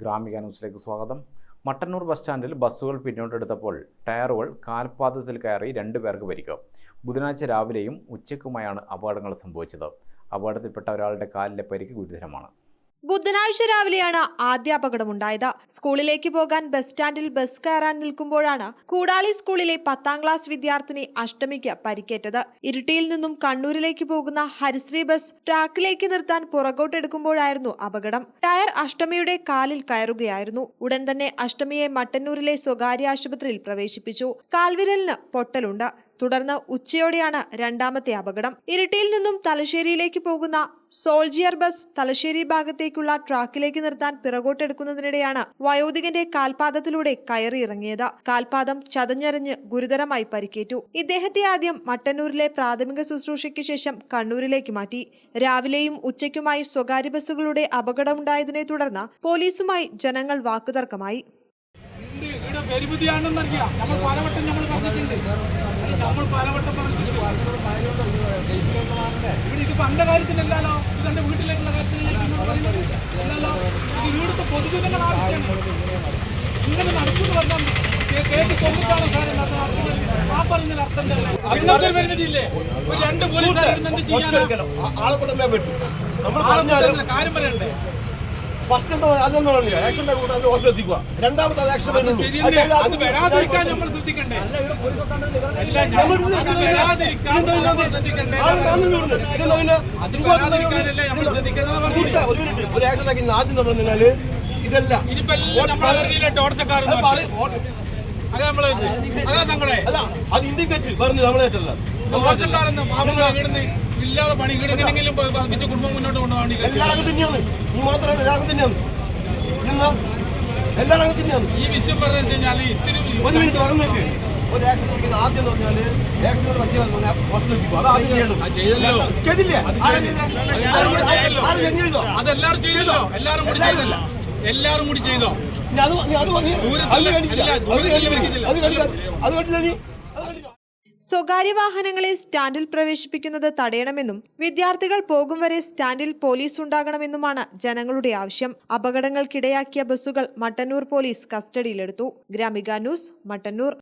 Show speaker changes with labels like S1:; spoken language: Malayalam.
S1: ഗ്രാമിക ന്യൂസിലേക്ക് സ്വാഗതം. മട്ടന്നൂർ ബസ് സ്റ്റാൻഡിൽ ബസ്സുകൾ പിന്നോട്ടെടുത്തപ്പോൾ ടയറുകൾ കാൽപാദത്തിൽ കയറി രണ്ടുപേർക്ക് പരിക്ക്. ബുധനാഴ്ച രാവിലെയും ഉച്ചയ്ക്കുമായാണ് അപകടങ്ങൾ സംഭവിച്ചത്. അപകടത്തിൽപ്പെട്ട ഒരാളുടെ കാലിലെ പരിക്ക് ഗുരുതരമാണ്.
S2: ബുധനാഴ്ച രാവിലെയാണ് ആദ്യ അപകടമുണ്ടായത് സ്കൂളിലേക്ക് പോകാൻ ബസ് സ്റ്റാൻഡിൽ ബസ് കയറാൻ നിൽക്കുമ്പോഴാണ് കൂടാളി സ്കൂളിലെ പത്താം ക്ലാസ് വിദ്യാർത്ഥിനി അഷ്ടമിക്ക് പരിക്കേറ്റത്. ഇരുട്ടിയിൽ നിന്നും കണ്ണൂരിലേക്ക് പോകുന്ന ഹരിശ്രീ ബസ് ട്രാക്കിലേക്ക് നിർത്താൻ പുറകോട്ടെടുക്കുമ്പോഴായിരുന്നു അപകടം. ടയർ അഷ്ടമിയുടെ കാലിൽ കയറുകയായിരുന്നു. ഉടൻ തന്നെ അഷ്ടമിയെ മട്ടന്നൂരിലെ സ്വകാര്യ ആശുപത്രിയിൽ പ്രവേശിപ്പിച്ചു. കാൽവിരലിന് പൊട്ടലുണ്ട്. തുടർന്ന് ഉച്ചയോടെയാണ് രണ്ടാമത്തെ അപകടം. ഇരിട്ടിയിൽ നിന്നും തലശ്ശേരിയിലേക്ക് പോകുന്ന സോൾജിയർ ബസ് തലശ്ശേരി ഭാഗത്തേക്കുള്ള ട്രാക്കിലേക്ക് നിർത്താൻ പിറകോട്ടെടുക്കുന്നതിനിടെയാണ് വയോധികന്റെ കാൽപാദത്തിലൂടെ കയറിയിറങ്ങിയത്. കാൽപാദം ചതഞ്ഞെറിഞ്ഞ് ഗുരുതരമായി പരിക്കേറ്റു. ഇദ്ദേഹത്തെ ആദ്യം മട്ടന്നൂരിലെ പ്രാഥമിക ശുശ്രൂഷയ്ക്ക് ശേഷം കണ്ണൂരിലേക്ക് മാറ്റി. രാവിലെയും ഉച്ചയ്ക്കുമായി സ്വകാര്യ ബസ്സുകളുടെ അപകടമുണ്ടായതിനെ തുടർന്ന് പോലീസുമായി ജനങ്ങൾ വാക്കുതർക്കമായി.
S3: ഇവിടെ പരിമിതിയാണെന്നറിയാം നമ്മൾ പലവട്ടം നമ്മൾ പറഞ്ഞിട്ടുണ്ട്. നമ്മൾ പലവട്ടം പറഞ്ഞിട്ടുണ്ട്. ഇവിടെ ഇത് പണ്ട കാര്യത്തിലല്ലോ ഇത് എന്റെ വീട്ടിലേക്കുള്ള അല്ലല്ലോ? ഇത് ഇവിടുത്തെ പൊതുജനങ്ങൾ ആവശ്യമാണ്. ഇങ്ങനെ നടക്കുന്നു പറഞ്ഞാൽ കേട്ട് കൊന്നിട്ടാണ് സാറേ. ആ പറഞ്ഞതിന് അർത്ഥം? നിങ്ങൾക്ക് പരിമിതിയില്ലേ? ഒരു രണ്ട് പോലീസ് കാര്യം പറയണ്ടേ?
S4: ഫസ്റ്റ് അതൊന്നും കൂടെ എത്തിക്കുക രണ്ടാമത്തെ അത്
S3: നമ്മൾ നമ്മൾ നമ്മൾ നമ്മൾ?
S4: സുഹൃത്തേ, ഒരു ആക്കി ഇന്ന് ആദ്യം എന്ന് പറഞ്ഞാൽ ഇതല്ല. അത് ഇന്ത്യൻ ഓ-
S3: പറഞ്ഞു നമ്മൾ അതാ തങ്ങളെ
S4: അല്ല അത് ഇന്ത്യയ്ക്ക് പറഞ്ഞു നമ്മളേറ്റല്ല
S3: ടോർച്ചക്കാരെന്ന് പാവങ്ങളെ ഇവിടുന്ന് ഇല്ലാതെ പണി ഇടുന്നെങ്കിലും പതിപ്പിച്ച് കുടുംബം മുന്നോട്ട് കൊണ്ടുപോകാൻ
S4: എല്ലാവരും തന്നെയാണ്. നീ മാത്രമല്ല എല്ലാവരും തന്നെയാണ്. എന്നാ എല്ലാവരും തന്നെയാണ്.
S3: ഈ വിഷയം പറഞ്ഞു കഴിഞ്ഞാൽ ഇത്തിരി
S4: ഒരു മിനിറ്റ് പറഞ്ഞേക്ക് ഒരു ആക്സിഡന്റ് പറ്റിയത് ആദ്യം എന്ന് പറഞ്ഞാൽ ആക്സിഡന്റ് പറ്റിയത് ഹോസ്പിറ്റൽ എത്തിക്കുക അത് ആദ്യം ചെയ്യണം.
S3: അത് ചെയ്തല്ലോ.
S4: ചെയ്തില്ലേ ആരും ചെയ്തില്ല.
S3: എല്ലാവരും കൂടി ചെയ്തല്ലോ.
S4: ആരും ചെയ്തില്ലോ?
S3: അതെല്ലാരും ചെയ്തല്ലോ. എല്ലാരും കൂടി ചെയ്തോ?
S4: അത് അത് അത് കണ്ടില്ല. നീ
S2: സ്വകാര്യ വാഹനങ്ങളെ സ്റ്റാൻഡിൽ പ്രവേശിപ്പിക്കുന്നത് തടയണമെന്നും വിദ്യാർത്ഥികൾ പോകും വരെ സ്റ്റാൻഡിൽ പോലീസ് ഉണ്ടാകണമെന്നുമാണ് ജനങ്ങളുടെ ആവശ്യം. അപകടങ്ങൾക്കിടയാക്കിയ ബസ്സുകൾ മട്ടന്നൂർ പോലീസ് കസ്റ്റഡിയിലെടുത്തു. ഗ്രാമിക ന്യൂസ് മട്ടന്നൂർ.